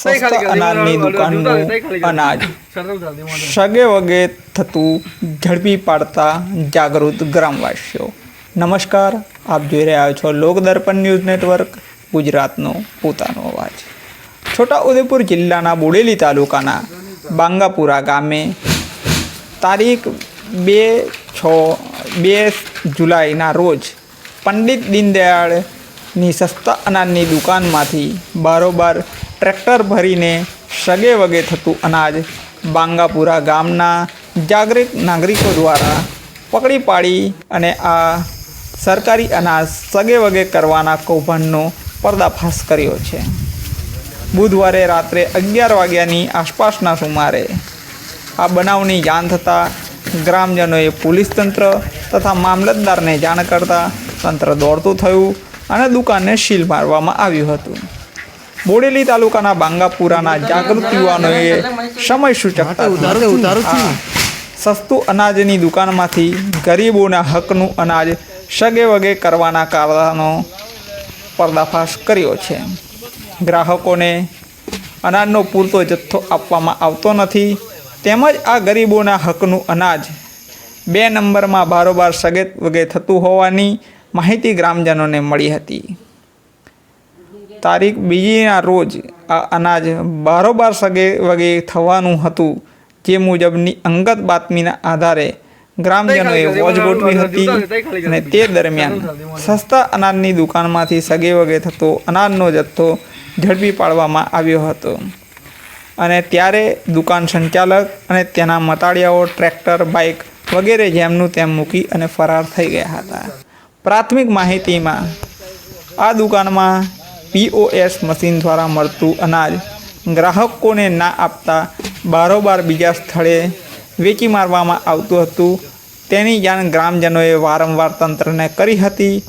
સસ્તા અનાજની દુકાનનું અનાજ. સગે વગે થતું ઝડપી પાડતા જાગૃત ગ્રામવાસીઓ. નમસ્કાર આપ જોઈ રહ્યા છો લોકદર્પણ ન્યૂઝ નેટવર્ક ગુજરાતનો પોતાનો અવાજ. છોટાઉદેપુર જિલ્લાના બોડેલી તાલુકાના બાંગાપુરા ગામે તારીખ બે છ બે જુલાઈના રોજ પંડિત દીનદયાળની સસ્તા અનાજની દુકાનમાંથી બારોબાર ટ્રેક્ટર ભરીને સગે વગે થતું અનાજ બાંગાપુરા ગામના જાગૃત નાગરિકો દ્વારા પકડી પાડી અને આ સરકારી અનાજ સગે વગે કરવાના કૌભાંડનો પર્દાફાશ કર્યો છે. બુધવારે રાત્રે અગિયાર વાગ્યાની આસપાસના સુમારે આ બનાવની જાણ થતાં ગ્રામજનોએ પોલીસ તંત્ર તથા મામલતદારને જાણ કરતાં તંત્ર દોડતું થયું અને દુકાનને સીલ મારવામાં આવ્યું હતું. બોડેલી તાલુકાના બાંગાપુરાના જાગૃત યુવાનોએ સમય સૂચકતા સસ્તું અનાજની દુકાનમાંથી ગરીબોના હકનું અનાજ સગે વગે કરવાના કારણો પર્દાફાશ કર્યો છે. ગ્રાહકોને અનાજનો પૂરતો જથ્થો આપવામાં આવતો નથી તેમજ આ ગરીબોના હકનું અનાજ બે નંબરમાં બારોબાર સગે વગે થતું હોવાની માહિતી ગ્રામજનોને મળી હતી. તારીખ બીજીના રોજ આ અનાજ બારોબાર સગે વગે થવાનું હતું. જે મુજબની અંગત બાતમીના આધારે ગ્રામજનોએ વોચ ગોઠવી હતી અને તે દરમિયાન સસ્તા અનાજની દુકાનમાંથી સગે વગે થતો અનાજનો જથ્થો ઝડપી પાડવામાં આવ્યો હતો. અને ત્યારે દુકાન સંચાલક અને તેના મતાળિયાઓ ટ્રેક્ટર બાઇક વગેરે જેમનું તેમ મૂકી અને ફરાર થઈ ગયા હતા. પ્રાથમિક માહિતીમાં આ દુકાનમાં પીઓએસ મશીન દ્વારા મળતું અનાજ. ગ્રાહકોને ના આપતા બારોબાર બીજા સ્થળે વેચી મારવામાં આવતું હતું. તેની જાણ ગ્રામજનોએ વારંવાર તંત્રને કરી હતી,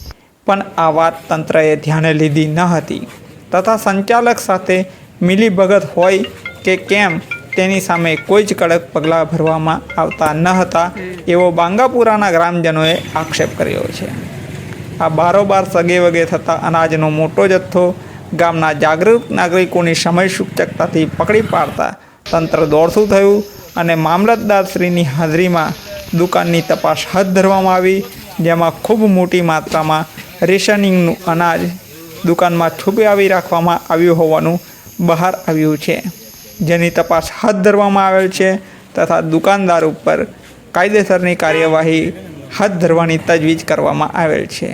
પણ આ વાત તંત્રએ ધ્યાને લીધી ન હતી. તથા સંચાલક સાથે મિલીભગત હોય કે કેમ, તેની સામે કોઈ જ કડક પગલાં ભરવામાં આવતા ન હતા, એવો બાંગાપુરાના ગ્રામજનોએ આક્ષેપ કર્યો છે. આ બારોબાર સગે વગે થતા અનાજનો મોટો જથ્થો ગામના જાગૃત નાગરિકોની સમય સૂચકતાથી પકડી પાડતા તંત્ર દોડતું થયું અને મામલતદારશ્રીની હાજરીમાં દુકાનની તપાસ હાથ ધરવામાં આવી, જેમાં ખૂબ મોટી માત્રામાં રેશનિંગનું અનાજ દુકાનમાં છુપાવી રાખવામાં આવ્યું હોવાનું બહાર આવ્યું છે. જેની તપાસ હાથ ધરવામાં આવેલ છે તથા દુકાનદાર ઉપર કાયદેસરની કાર્યવાહી હાથ ધરવાની તજવીજ કરવામાં આવેલ છે.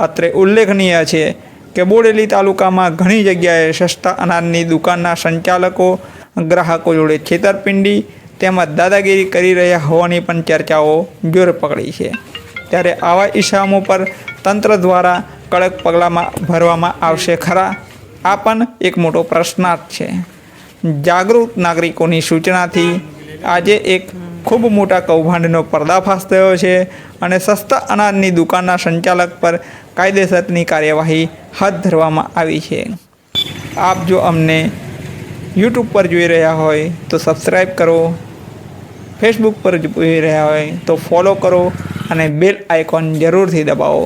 અત્રે ઉલ્લેખનીય છે કે બોડેલી તાલુકામાં ઘણી જગ્યાએ સસ્તા અનાજની દુકાનના સંચાલકો, ગ્રાહકો જોડે છેતરપિંડી તેમજ દાદાગીરી કરી રહ્યા હોવાની પણ ચર્ચાઓ જોર પકડી છે. ત્યારે આવા ઇસમો પર તંત્ર દ્વારા કડક પગલાંમાં ભરવામાં આવશે ખરા? આ પણ એક મોટો પ્રશ્નાર્થ છે. જાગૃત નાગરિકોની સૂચનાથી આજે એક ખૂબ મોટા કૌભાંડનો પર્દાફાશ થયો છે અને સસ્તા અનાજની દુકાનના સંચાલક પર કાયદેસરની કાર્યવાહી હાથ ધરવામાં આવી છે. આપ જો અમને યુટ્યુબ પર જોઈ રહ્યા હોય તો સબસ્ક્રાઈબ કરો, ફેસબુક પર જોઈ રહ્યા હોય તો ફોલો કરો અને બેલ આઇકોન જરૂરથી દબાવો.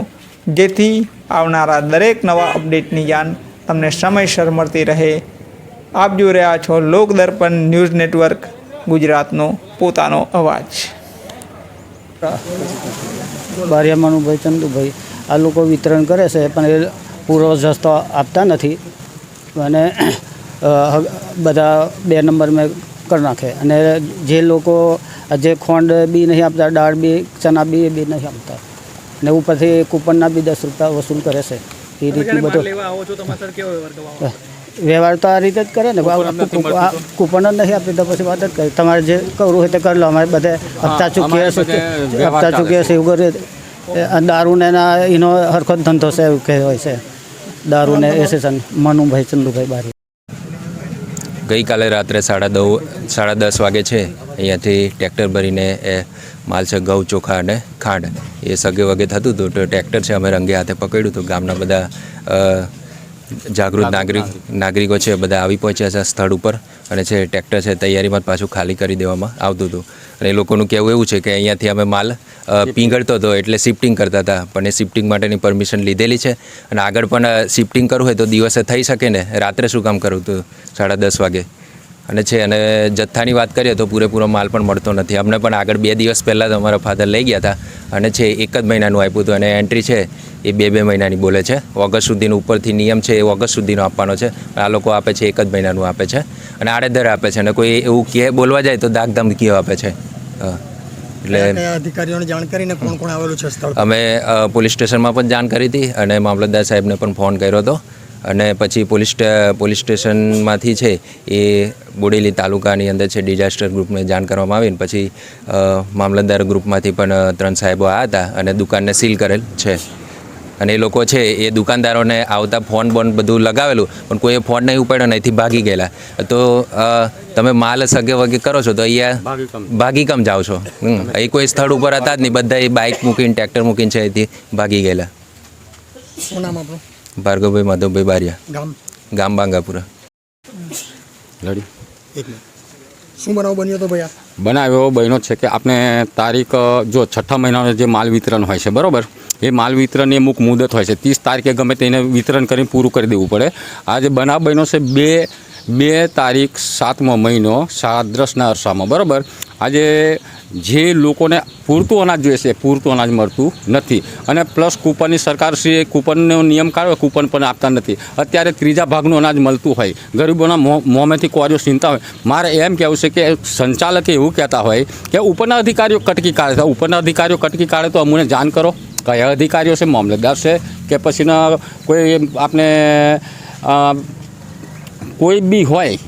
જેથી આવનારા દરેક નવા અપડેટની જાણ તમને સમયસર મળતી રહે. આપ જોઈ રહ્યા છો લોકદર્પણ ન્યૂઝ નેટવર્ક. ગુજરાતનો પોતાનો અવાજ. બારિયા મનુભાઈ ચંદુભાઈ આ લોકો વિતરણ કરે છે પણ એ પૂરો જથ્થો આપતા નથી. અને બધા બે નંબર મેં કરી નાખે. અને જે લોકો જે ખોંડ બી નહીં આપતા દાળ બી ચના બી એ બી નહીં આપતા. ને ઉપરથી કૂપનના બી દસ રૂપિયા વસૂલ કરે છે. એ રીતનું બધું. વ્યવહાર તો આ રીતે જ કરે ને. કૂપન જ નહીં આપતી તો પછી વાત જ કરી. તમારે જે કરવું હોય તે કરી લો. અમારે બધે હપ્તા ચૂકીએ હશે હપ્તા ચૂકીએ હશે એવું કરીએ. દારૂને ના એનો હરખો જ ધંધો છે એવું કહેવાય છે. દારૂને એસેસન મનુભાઈ ચંદુભાઈ બારી. ગઈકાલે રાત્રે સાડા દવ સાડા દસ વાગે છે. અહીંયાથી ટ્રેક્ટર ભરીને એ માલ છે ઘઉં ચોખા અને ખાંડ. એ સગે વગે થતું હતું તો ટ્રેક્ટર છે અમે રંગે હાથે પકડ્યું હતું ગામના બધા જાગૃત નાગરિક નાગરિકો. છે બધા આવી પહોંચ્યા છે સ્થળ ઉપર. અને છે ટ્રેક્ટર છે તૈયારીમાં પાછું ખાલી કરી દેવામાં આવતું હતું. અને એ લોકોનું કહેવું એવું છે કે અહીંયાથી અમે માલ પીંગળતો હતો એટલે શિફ્ટિંગ કરતા હતા. પણ એ શિફ્ટિંગ માટેની પરમિશન લીધેલી છે. અને આગળ પણ શિફ્ટિંગ કરવું હોય તો દિવસે થઈ શકે ને. રાત્રે શું કામ કરવું હતું? સાડા દસ વાગે. અને છે અને જથ્થાની વાત કરીએ તો પૂરેપૂરો માલ પણ મળતો નથી. અમને પણ આગળ બે દિવસ પહેલાં જ અમારા ફાધર લઈ ગયા હતા. અને છે એક જ મહિનાનું આપ્યું હતું. અને એન્ટ્રી છે એ બે બે મહિનાની બોલે છે. ઓગસ્ટ સુધીનો ઉપરથી નિયમ છે એ ઓગસ્ટ સુધીનો આપવાનો છે. આ લોકો આપે છે એક જ મહિનાનું આપે છે. અને આડેધર આપે છે. અને કોઈ એવું કહે બોલવા જાય તો દાગ ધમકીઓ આપે છે. એટલે અધિકારીઓને જાણ કરીને કોણ કોણ આવેલું છે સ્થળ? અમે પોલીસ સ્ટેશનમાં પણ જાણ કરી હતી અને મામલતદાર સાહેબને પણ ફોન કર્યો હતો. અને પછી પોલીસ પોલીસ સ્ટેશનમાંથી છે એ બોડેલી તાલુકાની અંદર છે ડિઝાસ્ટર ગ્રુપને જાણ કરવામાં આવી. પછી મામલતદાર ગ્રુપમાંથી પણ ત્રણ સાહેબો આવ્યા હતા અને દુકાનને સીલ કરેલ છે. અને એ લોકો છે એ દુકાનદારોને આવતા ફોન બોન બધું લગાવેલું પણ કોઈએ ફોન નહીં ઉપાડ્યો નહીંથી અહીંથી ભાગી ગયેલા. તો તમે માલ સગે વગે કરો છો તો અહીંયા ભાગી કમ. જાઓ છો. અહીં કોઈ સ્થળ ઉપર હતા જ નહીં બધા એ બાઇક મૂકીને ટ્રેક્ટર મૂકીને છે અહીંથી ભાગી ગયેલા. શું નામ આપણું? ભાર્ગવભાઈ માધવભાઈ બારિયા. ગામ? ગામ બાંગાપુરા. લડી એક શું બનાવ બન્યો તો ભાઈ બનાવ્યો એવો બન્યો છે કે આપણે તારીખ જો છઠ્ઠા મહિનાનો જે માલ વિતરણ હોય છે બરોબર? એ માલ વિતરણની અમુક મુદત હોય છે. ત્રીસ તારીખે ગમે તેને વિતરણ કરીને પૂરું કરી દેવું પડે. આજે બનાવ બન્યો છે બે બે તારીખ સાતમો મહિનો સાદ્રસના અરસામાં. બરાબર? આજે જે લોકોને પૂરતું અનાજ જોઈએ છે પૂરતું અનાજ મળતું નથી. અને પ્લસ કૂપનની સરકારશ્રીએ કૂપનનો નિયમ કાઢ્યો, કૂપન પણ આપતા નથી. અત્યારે ત્રીજા ભાગનું અનાજ મળતું હોય. ગરીબોના મોંમાંથી કોરીઓ ચિંતા હોય. મારે એમ કહેવું છે કે સંચાલકે એવું કહેતા હોય કે ઉપરના અધિકારીઓ કટકી કાઢે ઉપરના અધિકારીઓ કટકી કાઢે તો અમને જાણ કરો. કયા અધિકારીઓ છે, મામલતદાર છે, કે પછીના કોઈ આપણે કોઈ બી હોય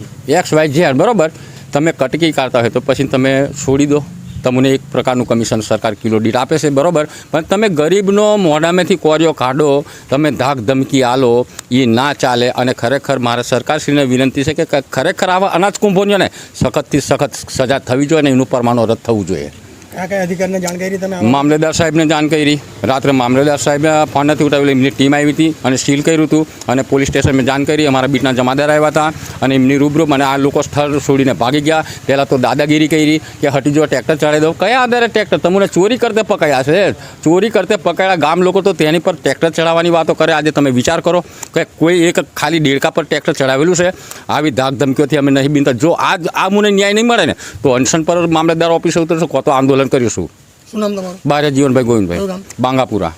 એક્સ વાય ઝેડ બરાબર, તમે કટકી કાઢતા હોય તો પછી તમે છોડી દો. તમને એક પ્રકારનું કમિશન સરકાર કિલો દીઠ આપે છે, બરાબર. પણ તમે ગરીબનો મોઢામાંથી કોરિયો કાઢો, તમે ધાક ધમકી આલો, એ ના ચાલે અને ખરેખર મારે સરકારશ્રીને વિનંતી છે કે ખરેખર આવા અનાજ કુંભોનીઓને સખતથી સખત સજા થવી જોઈએ અને એનું પરમાણુ રદ થવું જોઈએ. કયા મામલેદાર સાહેબને જાણ કરી. રાત્રે મામલેદાર સાહેબે ફોન નથી ઉઠાવેલી. એમની ટીમ આવી હતી અને સીલ કર્યું હતું અને પોલીસ સ્ટેશનમાં જાણ કરી. અમારા બીટના જમાદાર આવ્યા હતા અને એમની રૂબરૂ મને આ લોકો સ્થળ છોડીને ભાગી ગયા. પહેલાં તો દાદાગીરી કરી કે હટી જો ટ્રેક્ટર ચડાવી દો. કયા આધારે ટ્રેક્ટર? તમને ચોરી કરતે પકડ્યા છે. ચોરી કરતે પકડ્યા ગામ લોકો તો તેની પર ટ્રેક્ટર ચડાવવાની વાતો કરે. આજે તમે વિચાર કરો કે કોઈ એક ખાલી દેડકા પર ટ્રેક્ટર ચડાવેલું છે. આવી ધાક ધમકીઓથી અમે નહીં બિનતા. જો આ આ મને ન્યાય નહીં મળે ને, તો અનશન પર મામલતદાર ઓફિસે ઉતરશું. કો તો આંદોલન કરીશું શું? નામ તમારું? બારે જીવનભાઈ ગોવિંદભાઈ બાંગાપુરા.